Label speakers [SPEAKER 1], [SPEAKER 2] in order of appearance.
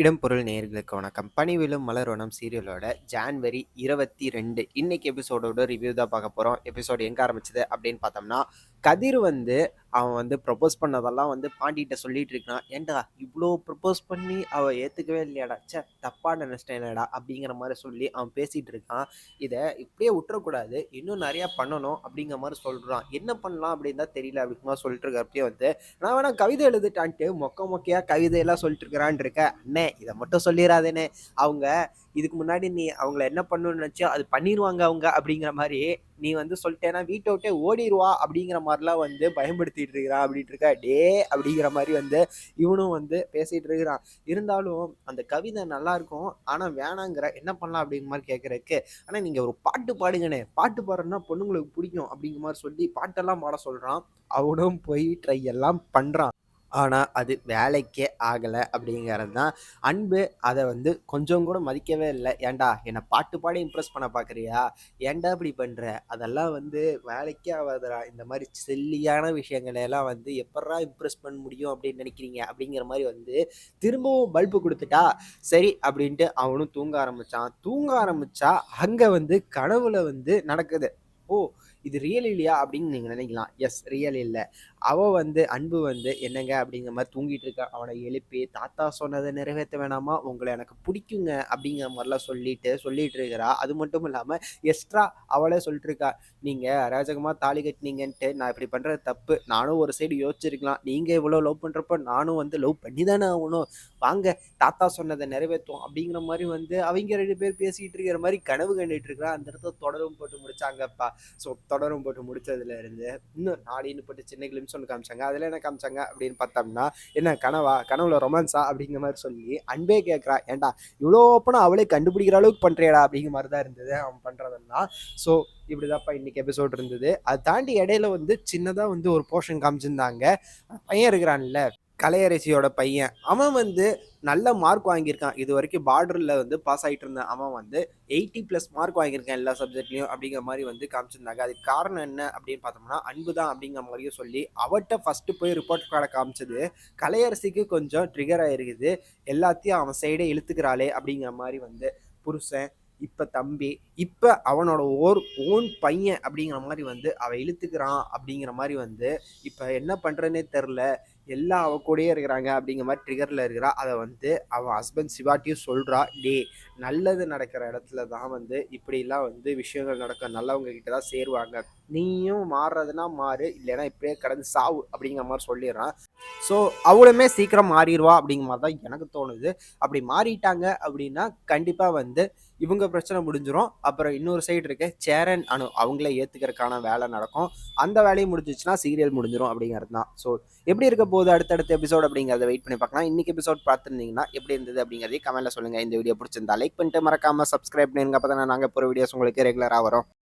[SPEAKER 1] இடம்பொருள் நேர்களுக்கு வணக்கம். பனிவிலும் மலர்வனம் சீரியலோட ஜான்வரி இருபத்தி ரெண்டு. இன்னைக்கு எபிசோடோட ரிவ்யூ தான் பார்க்க போகிறோம் எபிசோடு எங்கே ஆரம்பிச்சது அப்படின்னு பார்த்தோம்னா கதிர் வந்து அவன் வந்து ப்ரப்போஸ் பண்ணதெல்லாம் வந்து பாண்டிகிட்ட சொல்லிட்டு இருக்கான் ஏன்டா இவ்வளோ ப்ரப்போஸ் பண்ணி அவள் ஏற்றுக்கவே இல்லையாடா? சே தப்பாக நினச்சிட்டேன்டா அப்படிங்கிற மாதிரி சொல்லி அவன் பேசிகிட்டு இருக்கான். இதை இப்படியே விட்டுறக்கூடாது. இன்னும் நிறையா பண்ணணும் அப்படிங்கிற மாதிரி சொல்கிறான் என்ன பண்ணலாம் அப்படின்னு தான் தெரியல அப்படிங்கிற மாதிரி சொல்லிட்டு இருக்கப்பயே வந்து. நான் வேணா கவிதை எழுதிட்டான்ட்டு மொக்க மொக்கையாக கவிதையெல்லாம் சொல்லிட்டு இருக்கிறான் இருக்க அண்ணே இதை மட்டும் சொல்லிடாதேனே அவங்க இதுக்கு முன்னாடி நீ அவங்கள என்ன பண்ணணும்னு நினச்சோ அது பண்ணிடுவாங்க அவங்க அப்படிங்கிற மாதிரி நீ வந்து சொல்லிட்டேன்னா வீட்டை விட்டே ஓடிடுவா அப்படிங்கிற மாதிரிலாம் வந்து பயன்படுத்திட்டு இருக்கிறான் அப்படின்ட்டு இருக்கா. டே அப்படிங்கிற மாதிரி வந்து இவனும் வந்து பேசிகிட்டு இருக்கிறான். இருந்தாலும் அந்த கவிதை நல்லா இருக்கும். ஆனால் வேணாங்கிற என்ன பண்ணலாம் அப்படிங்கிற மாதிரி கேட்குறக்கு ஆனால் நீங்கள் ஒரு பாட்டு பாடுங்கண்ணே. பாட்டு பாடுறதுனா பொண்ணுங்களுக்கு பிடிக்கும் அப்படிங்கிற மாதிரி சொல்லி பாட்டெல்லாம் பாட சொல்கிறான் அவனும் போய் ட்ரை எல்லாம் பண்ணுறான் ஆனால் அது வேலைக்கே ஆகலை அப்படிங்கிறது தான். அன்பு அதை வந்து கொஞ்சம் கூட மதிக்கவே இல்லை. ஏன்டா என்னை பாட்டு பாடி இம்ப்ரெஸ் பண்ண பார்க்குறியா ஏன்டா இப்படி பண்ணுற அதெல்லாம் வந்து வேலைக்கே ஆகாதுடா. இந்த மாதிரி செல்லியான விஷயங்களையெல்லாம் வந்து எப்பட்றா இம்ப்ரெஸ் பண்ண முடியும் அப்படின்னு நினைக்கிறீங்க? அப்படிங்கிற மாதிரி வந்து திரும்பவும் பல்பு கொடுத்துட்டா சரி அப்படின்ட்டு அவனும் தூங்க ஆரம்பித்தான் தூங்க ஆரம்பித்தா அங்கே வந்து கனவுல வந்து நடக்குது. ஓ இது ரியல் இல்லையா அப்படின்னு நீங்கள் நினைக்கலாம். எஸ் ரியல் இல்லை. அவள் வந்து அன்பு வந்து என்னங்க? அப்படிங்கிற மாதிரி தூங்கிட்டு இருக்கா. அவனை எழுப்பி தாத்தா சொன்னதை நிறைவேற்ற வேணாமா? உங்களை எனக்கு பிடிக்குங்க. அப்படிங்கிற மாதிரிலாம் சொல்லிட்டு சொல்லிட்டு இருக்கிறா. அது மட்டும் இல்லாமல் எக்ஸ்ட்ரா அவளே சொல்லிட்டு இருக்கா. நீங்கள் அராஜகமாக தாலி கட்டினீங்கன்ட்டு நான் இப்படி பண்ணுறது தப்பு. நானும் ஒரு சைடு யோசிச்சிருக்கலாம். நீங்கள் இவ்வளோ லவ் பண்ணுறப்ப நானும் வந்து லவ் பண்ணி தானே ஆகணும். வாங்க தாத்தா சொன்னதை நிறைவேற்றும் அப்படிங்கிற மாதிரி வந்து அவங்க ரெண்டு பேர் பேசிகிட்டு இருக்கிற மாதிரி கனவு கண்டுட்டு இருக்கிறா அந்த இடத்துல தொடரும் போட்டு முடிச்சாங்கப்பா. ஸோ தொடரும் போட்டு முடிச்சதுலேருந்து இன்னும் நாடின்னு போட்டு சின்ன கிளிம்ஸ் சொல்லி காமிச்சாங்க. அதில் என்ன காமிச்சாங்க அப்படின்னு பார்த்தோம்னா என்ன கனவா? கனவுல ரொமான்ஸா அப்படிங்கிற மாதிரி சொல்லி அன்பே கேட்குறா ஏன்டா இவ்வளோ ஓப்பனாக அவளே கண்டுபிடிக்கிற அளவுக்கு பண்ணுறியடா அப்படிங்கிற மாதிரி தான் இருந்தது அவன் பண்ணுறதெல்லாம் ஸோ இப்படிதான்ப்பா இன்னைக்கு எபிசோட் இருந்தது. அதை தாண்டி இடையில வந்து சின்னதாக வந்து ஒரு போர்ஷன் காமிச்சிருந்தாங்க. பையன் இருக்கிறான்ல கலையரசியோட பையன். அவன் வந்து நல்ல மார்க் வாங்கியிருக்கான். இது வரைக்கும் பார்டரில் வந்து பாஸ் ஆகிட்டு இருந்த அவன் வந்து எயிட்டி ப்ளஸ் மார்க் வாங்கியிருக்கான் எல்லா சப்ஜெக்ட்லையும் அப்படிங்கிற மாதிரி வந்து காமிச்சிருந்தாங்க. அதுக்கு காரணம் என்ன அப்படின்னு பார்த்தோம்னா அன்பு தான் அப்படிங்கிற மாதிரியும் சொல்லி அவட்ட ஃபஸ்ட்டு போய் ரிப்போர்ட் கார்டை காமிச்சது கலையரசிக்கு கொஞ்சம் ட்ரிகர் ஆகிருக்குது எல்லாத்தையும் அவன் சைடே இழுத்துக்கிறாளே அப்படிங்கிற மாதிரி வந்து புருஷன் இப்போ தம்பி இப்போ அவனோட ஓர் ஓன் பையன் அப்படிங்கிற மாதிரி வந்து அவன் இழுத்துக்கிறான் அப்படிங்கிற மாதிரி வந்து இப்போ என்ன பண்ணுறதுனே தெரில எல்லாம் அவ கூடயே இருக்கிறாங்க அப்படிங்கிற மாதிரி ட்ரிகரில் இருக்கிறா. அதை வந்து அவன் ஹஸ்பண்ட் சிவாட்டியும் சொல்கிறா டே நல்லது நடக்கிற இடத்துல தான் வந்து இப்படிலாம் வந்து விஷயங்கள் நடக்கும். நல்லவங்க கிட்ட தான் சேருவாங்க. நீயும் மாறுறதுனா மாறு. இல்லைன்னா இப்படியே கடந்து சாவு அப்படிங்கிற மாதிரி சொல்லிடுறான் ஸோ அவளுமே சீக்கிரம் மாறிடுவா அப்படிங்கிற மாதிரி தான் எனக்கு தோணுது. அப்படி மாறிட்டாங்க அப்படின்னா கண்டிப்பாக வந்து இவங்க பிரச்சனை முடிஞ்சிடும் அப்புறம் இன்னொரு சைடு இருக்க. சேரன் அனு அவங்களே ஏற்றுக்கிறதுக்கான வேலை நடக்கும். அந்த வேலையும் முடிஞ்சிச்சுன்னா சீரியல் முடிஞ்சிடும் அப்படிங்கிறது தான். ஸோ எப்படி இருக்க போகுது அடுத்தடுத்த எபிசோட் அப்படிங்கிறத வெயிட் பண்ணி பார்க்கலாம். இன்னைக்கு எபிசோட் பார்த்துருந்தீங்கன்னா எப்படி இருந்தது அப்படிங்கிறதே கமெண்ட்ல சொல்லுங்கள் இந்த வீடியோ பிடிச்சிருந்தா லைக் பண்ணிட்டு மறக்காமல் சப்ஸ்கிரைப் பண்ணுங்க அப்போ தான் நாங்கள் போகிற வீடியோஸ் உங்களுக்கு ரெகுலராக வரும்.